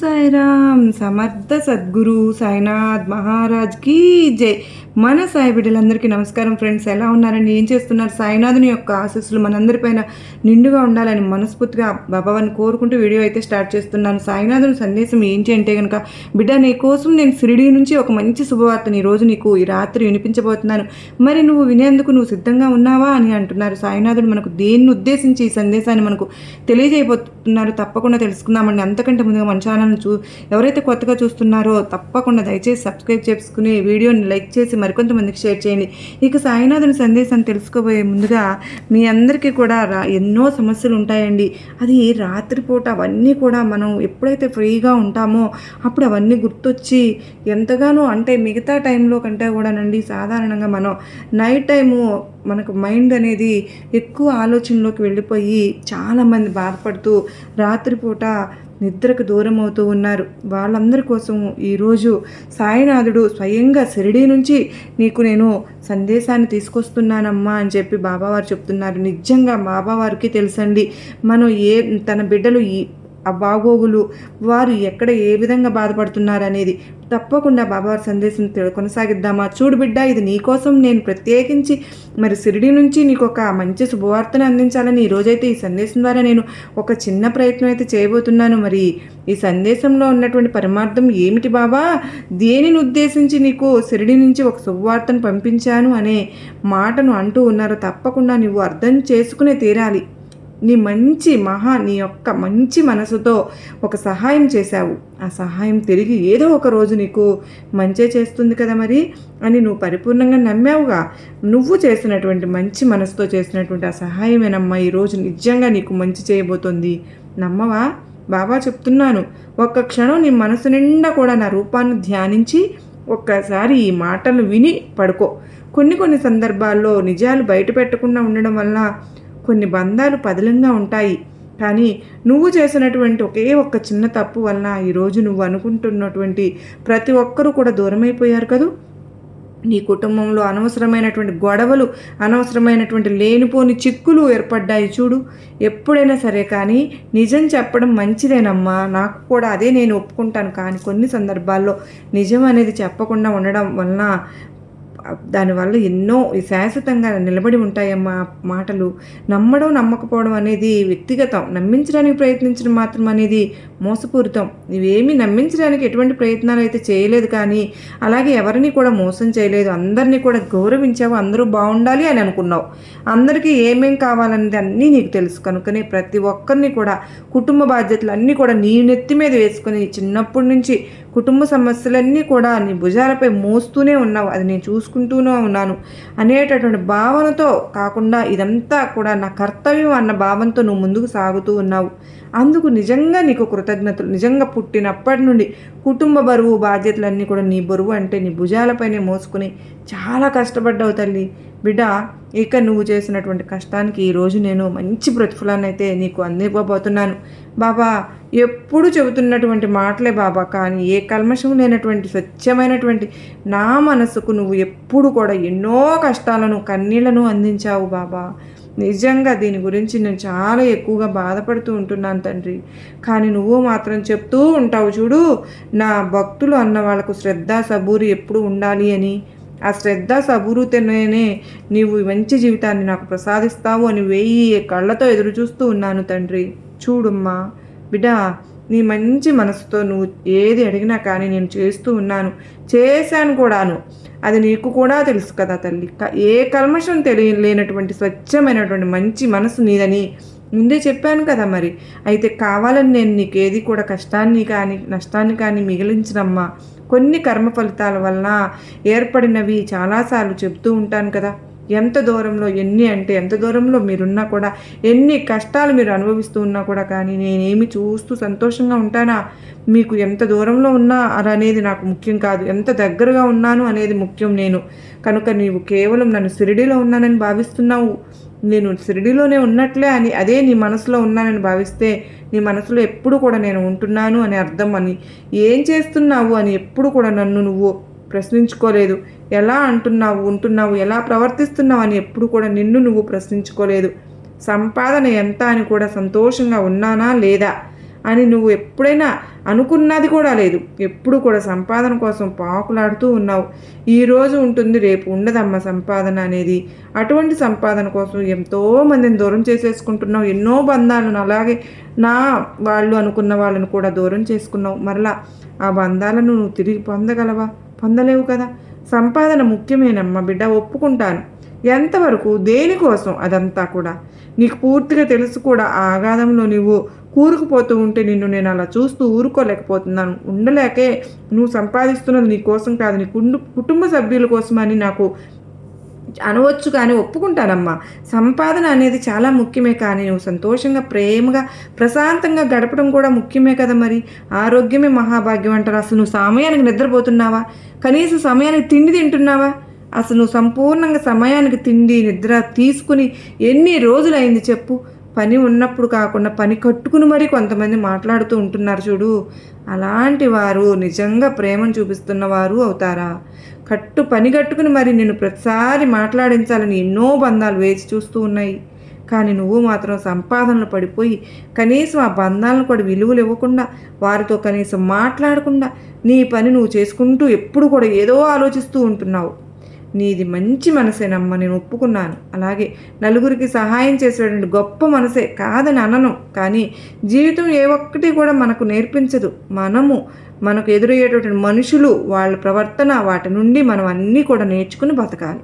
సాయిరామ్ సమర్థ సద్గురు సాయినాథ్ మహారాజ్ కీ జై మన సాయి బిడ్డలందరికీ నమస్కారం ఫ్రెండ్స్. ఎలా ఉన్నారండి? ఏం చేస్తున్నారు? సాయినాథుని యొక్క ఆశస్సులు మనందరిపైన నిండుగా ఉండాలని మనస్ఫూర్తిగా బాబావాన్ని కోరుకుంటూ వీడియో అయితే స్టార్ట్ చేస్తున్నాను. సాయినాథుని సందేశం ఏంటి అంటే కనుక బిడ్డ నీ కోసం నేను షిరిడి నుంచి ఒక మంచి శుభవార్తను ఈ రోజు నీకు ఈ రాత్రి వినిపించబోతున్నాను. మరి నువ్వు వినేందుకు నువ్వు సిద్ధంగా ఉన్నావా? అని అంటున్నారు. సాయినాథుడు మనకు దేన్ని ఉద్దేశించి ఈ సందేశాన్ని మనకు తెలియజేయబోతున్నారు తప్పకుండా తెలుసుకుందామండి. అంతకంటే ముందుగా మన ఛానల్ని చూ ఎవరైతే కొత్తగా చూస్తున్నారో తప్పకుండా దయచేసి సబ్స్క్రైబ్ చేసుకుని వీడియోని లైక్ చేసి మరికొంతమందికి షేర్ చేయండి. ఇక సాయినాథుని సందేశాన్ని తెలుసుకోబోయే ముందుగా మీ అందరికీ కూడా రా ఎన్నో సమస్యలు ఉంటాయండి అది రాత్రిపూట అవన్నీ కూడా మనం ఎప్పుడైతే ఫ్రీగా ఉంటామో అప్పుడు అవన్నీ గుర్తొచ్చి ఎంతగానో అంటే మిగతా టైంలో కంటే కూడానండి సాధారణంగా మనం నైట్ టైము మనకు మైండ్ అనేది ఎక్కువ ఆలోచనలోకి వెళ్ళిపోయి చాలామంది బాధపడుతూ రాత్రిపూట నిద్రకు దూరం అవుతూ ఉన్నారు. వాళ్ళందరి కోసం ఈరోజు సాయినాథుడు స్వయంగా షిరిడీ నుంచి నీకు నేను సందేశాన్ని తీసుకొస్తున్నానమ్మా అని చెప్పి బాబావారు చెప్తున్నారు. నిజంగా బాబావారికి తెలుసండి మనం ఏ తన బిడ్డలు ఈ ఆ బాగోగులు వారు ఎక్కడ ఏ విధంగా బాధపడుతున్నారు అనేది. తప్పకుండా బాబావారి సందేశం తె- కొనసాగిద్దామా? చూడు బిడ్డ ఇది నీకోసం నేను ప్రత్యేకించి మరి సిరిడి నుంచి నీకు ఒక మంచి శుభవార్తను అందించాలని ఈరోజైతే ఈ సందేశం ద్వారా నేను ఒక చిన్న ప్రయత్నం అయితే చేయబోతున్నాను. మరి ఈ సందేశంలో ఉన్నటువంటి పరమార్థం ఏమిటి బాబా? దేనిని ఉద్దేశించి నీకు సిరిడి నుంచి ఒక శుభవార్తను పంపించాను అనే మాటను అంటూ ఉన్నారు తప్పకుండా నువ్వు అర్థం చేసుకునే తీరాలి. నీ మంచి మహా నీ యొక్క మంచి మనసుతో ఒక సహాయం చేశావు. ఆ సహాయం తిరిగి ఏదో ఒక రోజు నీకు మంచే చేస్తుంది కదా మరి? అని నువ్వు పరిపూర్ణంగా నమ్మావుగా. నువ్వు చేసినటువంటి మంచి మనసుతో చేసినటువంటి ఆ సహాయమేనమ్మా ఈరోజు నిజంగా నీకు మంచి చేయబోతోంది. నమ్మవా? బాబా చెప్తున్నాను. ఒక్క క్షణం నీ మనసు నిండా కూడా నా రూపాన్ని ధ్యానించి ఒక్కసారి ఈ మాటలు విని పడుకో. కొన్ని కొన్ని సందర్భాల్లో నిజాలు బయట పెట్టకుండా ఉండడం వల్ల కొన్ని బంధాలు పదిలంగా ఉంటాయి. కానీ నువ్వు చేసినటువంటి ఒకే ఒక్క చిన్న తప్పు వలన ఈరోజు నువ్వు అనుకుంటున్నటువంటి ప్రతి ఒక్కరూ కూడా దూరమైపోయారు కదూ? నీ కుటుంబంలో అనవసరమైనటువంటి గొడవలు అనవసరమైనటువంటి లేనిపోని చిక్కులు ఏర్పడ్డాయి చూడు. ఎప్పుడైనా సరే కానీ నిజం చెప్పడం మంచిదేనమ్మా. నాకు కూడా అదే నేను ఒప్పుకుంటాను. కానీ కొన్ని సందర్భాల్లో నిజం అనేది చెప్పకుండా ఉండడం వలన దానివల్ల ఎన్నో శాశ్వతంగా నిలబడి ఉంటాయమ్మా మాటలు. నమ్మడం నమ్మకపోవడం అనేది వ్యక్తిగతం. నమ్మించడానికి ప్రయత్నించడం మాత్రం అనేది మోసపూరితం. ఇవేమీ నమ్మించడానికి ఎటువంటి ప్రయత్నాలు అయితే చేయలేదు కానీ అలాగే ఎవరిని కూడా మోసం చేయలేదు. అందరినీ కూడా గౌరవించావు అందరూ బాగుండాలి అని అనుకున్నావు. అందరికీ ఏమేం కావాలనేది అన్నీ నీకు తెలుసు. కనుకనే ప్రతి ఒక్కరిని కూడా కుటుంబ బాధ్యతలు అన్నీ కూడా నీ నెత్తి మీద వేసుకొని చిన్నప్పటి నుంచి కుటుంబ సమస్యలన్నీ కూడా నీ భుజాలపై మోస్తూనే ఉన్నావు. అది నేను చూసుకుంటూనే ఉన్నాను. అనేటటువంటి భావనతో కాకుండా ఇదంతా కూడా నా కర్తవ్యం అన్న భావంతో నువ్వు ముందుకు సాగుతూ ఉన్నావు. అందుకు నిజంగా నీకు కృతజ్ఞతలు. నిజంగా పుట్టినప్పటి నుండి కుటుంబ బరువు బాధ్యతలన్నీ కూడా నీ బరువు అంటే నీ భుజాలపైనే మోసుకుని చాలా కష్టపడ్డావు తల్లి. బిడ్డ ఇక నువ్వు చేసినటువంటి కష్టానికి ఈరోజు నేను మంచి ప్రతిఫలాన్ని అయితే నీకు అందివ్వబోతున్నాను. బాబా ఎప్పుడు చెబుతున్నటువంటి మాటలే బాబా కానీ ఏ కల్మషం లేనటువంటి స్వచ్ఛమైనటువంటి నా మనసుకు నువ్వు ఎప్పుడు కూడా ఎన్నో కష్టాలను కన్నీళ్ళను అందించావు బాబా. నిజంగా దీని గురించి నేను చాలా ఎక్కువగా బాధపడుతూ ఉంటున్నాను తండ్రి. కానీ నువ్వు మాత్రం చెప్తూ ఉంటావు చూడు నా భక్తులు అన్న వాళ్ళకు శ్రద్ధ సబూరి ఎప్పుడు ఉండాలి అని. ఆ శ్రద్ధ సబూరుతోనే నీవు మంచి జీవితాన్ని నాకు ప్రసాదిస్తావు అని వెయ్యి కళ్ళతో ఎదురు చూస్తూ ఉన్నాను తండ్రి. చూడమ్మా బిడ్డ నీ మంచి మనసుతో నువ్వు ఏది అడిగినా కానీ నేను చేస్తూ ఉన్నాను చేశాను కూడాను. అది నీకు కూడా తెలుసు కదా తల్లి. ఏ కల్మషం తెలియలేనటువంటి స్వచ్ఛమైనటువంటి మంచి మనసు నీదని ముందే చెప్పాను కదా మరి. అయితే కావాలని నేను నీకు ఏది కూడా కష్టాన్ని కానీ నష్టాన్ని కానీ మిగిలించనమ్మా. కొన్ని కర్మ ఫలితాల వలన ఏర్పడినవి చాలాసార్లు చెప్తూ ఉంటాను కదా. ఎంత దూరంలో ఎన్ని అంటే ఎంత దూరంలో మీరున్నా కూడా ఎన్ని కష్టాలు మీరు అనుభవిస్తూ ఉన్నా కూడా కానీ నేనేమి చూస్తూ సంతోషంగా ఉంటానా? మీకు ఎంత దూరంలో ఉన్నా అది అనేది నాకు ముఖ్యం కాదు. ఎంత దగ్గరగా ఉన్నాను అనేది ముఖ్యం నేను. కనుక నీవు కేవలం నన్ను సిరిడిలో ఉన్నానని భావిస్తున్నావు. నేను సిరిడిలోనే ఉన్నట్లే అని అదే నీ మనసులో ఉన్నానని భావిస్తే నీ మనసులో ఎప్పుడు కూడా నేను ఉంటున్నాను అని అర్థం అని. ఏం చేస్తున్నావు అని ఎప్పుడు కూడా నన్ను నువ్వు ప్రశ్నించుకోలేదు. ఎలా అంటున్నావు ఉంటున్నావు ఎలా ప్రవర్తిస్తున్నావు అని ఎప్పుడు కూడా నిన్ను నువ్వు ప్రశ్నించుకోలేదు. సంపాదన ఎంత అని కూడా సంతోషంగా ఉన్నానా లేదా అని నువ్వు ఎప్పుడైనా అనుకున్నది కూడా లేదు. ఎప్పుడు కూడా సంపాదన కోసం పాకులాడుతూ ఉన్నావు. ఈరోజు ఉంటుంది రేపు ఉండదమ్మ సంపాదన అనేది. అటువంటి సంపాదన కోసం ఎంతో మందిని దూరం చేసేసుకుంటున్నావు. ఎన్నో బంధాలను అలాగే నా వాళ్ళు అనుకున్న వాళ్ళను కూడా దూరం చేసుకున్నావు. మరలా ఆ బంధాలను నువ్వు తిరిగి పొందగలవా? పొందలేవు కదా? సంపాదన ముఖ్యమేనమ్మా బిడ్డ ఒప్పుకుంటాను. ఎంతవరకు? దేనికోసం? అదంతా కూడా. నీకు పూర్తిగా తెలుసు కూడా ఆ ఆగాధంలో నువ్వు కూరుకుపోతూ ఉంటే నిన్ను నేను అలా చూస్తూ ఊరుకోలేకపోతున్నాను. ఉండలేకే. నువ్వు సంపాదిస్తున్నది నీ కోసం కాదు నీ కుటుంబ సభ్యుల కోసమని నాకు అనవచ్చు కానీ ఒప్పుకుంటానమ్మా. సంపాదన అనేది చాలా ముఖ్యమే కానీ నువ్వు సంతోషంగా ప్రేమగా ప్రశాంతంగా గడపడం కూడా ముఖ్యమే కదా మరి. ఆరోగ్యమే మహాభాగ్యం అంటారు. అసలు నువ్వు సమయానికి నిద్రపోతున్నావా? కనీసం సమయానికి తిండి తింటున్నావా? అసలు నువ్వు సంపూర్ణంగా సమయానికి తిండి నిద్ర తీసుకుని ఎన్ని రోజులైంది చెప్పు? పని ఉన్నప్పుడు కాకుండా పని కట్టుకుని మరీ కొంతమంది మాట్లాడుతూ ఉంటున్నారు చూడు. అలాంటి వారు నిజంగా ప్రేమను చూపిస్తున్న వారు అవుతారా? కట్టు పని కట్టుకుని మరి నిన్ను ప్రతిసారి మాట్లాడించాలని ఎన్నో బంధాలు వేచి చూస్తూ ఉన్నాయి. కానీ నువ్వు మాత్రం సంపాదనలు పడిపోయి కనీసం ఆ బంధాలను కూడా విలువలు ఇవ్వకుండా వారితో కనీసం మాట్లాడకుండా నీ పని నువ్వు చేసుకుంటూ ఎప్పుడు కూడా ఏదో ఆలోచిస్తూ ఉంటున్నావు. నీది మంచి మనసేనమ్మ నేను ఒప్పుకున్నాను. అలాగే నలుగురికి సహాయం చేసేటువంటి గొప్ప మనసే కాదని అనను. కానీ జీవితం ఏ ఒక్కటి కూడా మనకు నేర్పించదు. మనము మనకు ఎదురయ్యేటటువంటి మనుషులు వాళ్ళ ప్రవర్తన వాటి నుండి మనం అన్నీ కూడా నేర్చుకుని బతకాలి.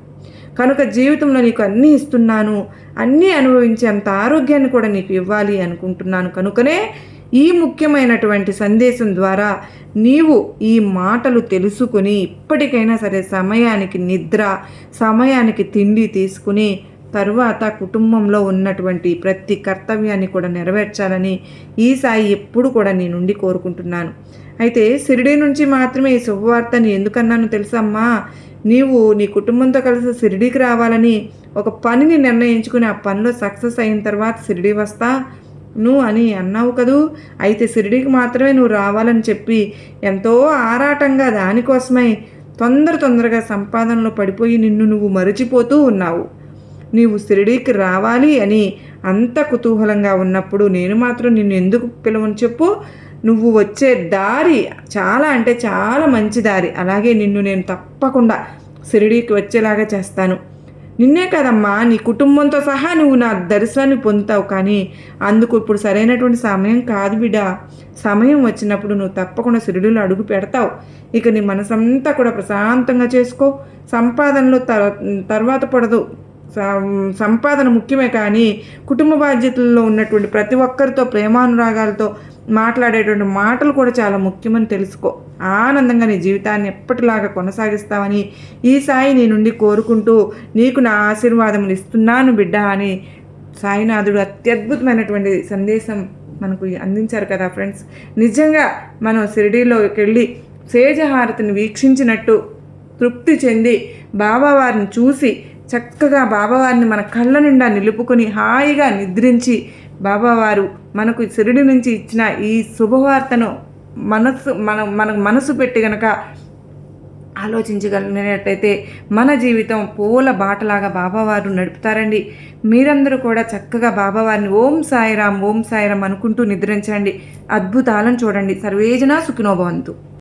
కనుక జీవితంలో నీకు అన్నీ ఇస్తున్నాను అన్నీ అనుభవించేంత ఆరోగ్యాన్ని కూడా నీకు ఇవ్వాలి అనుకుంటున్నాను. కనుకనే ఈ ముఖ్యమైనటువంటి సందేశం ద్వారా నీవు ఈ మాటలు తెలుసుకుని ఇప్పటికైనా సరే సమయానికి నిద్ర సమయానికి తిండి తీసుకుని తరువాత కుటుంబంలో ఉన్నటువంటి ప్రతి కర్తవ్యాన్ని కూడా నెరవేర్చాలని ఈ సాయి ఎప్పుడు కూడా నీ నుండి కోరుకుంటున్నాను. అయితే షిరిడి నుంచి మాత్రమే ఈ శుభవార్తని ఎందుకన్నాను తెలుసమ్మా? నీవు నీ కుటుంబంతో కలిసి షిరిడీకి రావాలని ఒక పనిని నిర్ణయించుకుని ఆ పనిలో సక్సెస్ అయిన తర్వాత షిరిడి వస్తా? నువ్వు అని అన్నావు కదూ? అయితే షిరిడీకి మాత్రమే నువ్వు రావాలని చెప్పి ఎంతో ఆరాటంగా దానికోసమై తొందర తొందరగా సంపాదనలో పడిపోయి నిన్ను నువ్వు మరచిపోతూ ఉన్నావు. నీవు షిరిడీకి రావాలి అని అంత కుతూహలంగా ఉన్నప్పుడు నేను మాత్రం నిన్ను ఎందుకు పిలవని చెప్పు? నువ్వు వచ్చే దారి చాలా అంటే చాలా మంచి దారి. అలాగే నిన్ను నేను తప్పకుండా షిరిడీకి వచ్చేలాగా చేస్తాను. నిన్నే కదమ్మా నీ కుటుంబంతో సహా నువ్వు నా దర్శనాన్ని పొందుతావు కానీ అందుకు ఇప్పుడు సరైనటువంటి సమయం కాదు బిడ్డ. సమయం వచ్చినప్పుడు నువ్వు తప్పకుండా సిరుడులో అడుగు పెడతావు. ఇక నీ మనసంతా కూడా ప్రశాంతంగా చేసుకో. సంపాదనలో తర్వాత పడదు. సంపాదన ముఖ్యమే కానీ కుటుంబ బాధ్యతల్లో ఉన్నటువంటి ప్రతి ఒక్కరితో ప్రేమానురాగాలతో మాట్లాడేటువంటి మాటలు కూడా చాలా ముఖ్యమని తెలుసుకో. ఆనందంగా నీ జీవితాన్ని ఎప్పటిలాగా కొనసాగిస్తావని ఈ సాయి నీ నుండి కోరుకుంటూ నీకు నా ఆశీర్వాదములు ఇస్తున్నాను బిడ్డ అని సాయినాథుడు అత్యద్భుతమైనటువంటి సందేశం మనకు అందించారు కదా ఫ్రెండ్స్. నిజంగా మనం షిరిడీలోకి వెళ్ళి సేజహారతిని వీక్షించినట్టు తృప్తి చెంది బాబావారిని చూసి చక్కగా బాబావారిని మన కళ్ళ నిండా నిలుపుకొని హాయిగా నిద్రించి బాబావారు మనకు శిరుడి నుంచి ఇచ్చిన ఈ శుభవార్తను మనస్సు మన మనకు మనసు పెట్టి గనక ఆలోచించగలిగినట్టయితే మన జీవితం పూల బాటలాగా బాబావారు నడుపుతారండి. మీరందరూ కూడా చక్కగా బాబావారిని ఓం సాయిరామ్ ఓం సాయిరామ్ అనుకుంటూ నిద్రించండి. అద్భుతాలను చూడండి. సర్వేజన సుఖినోభవంతు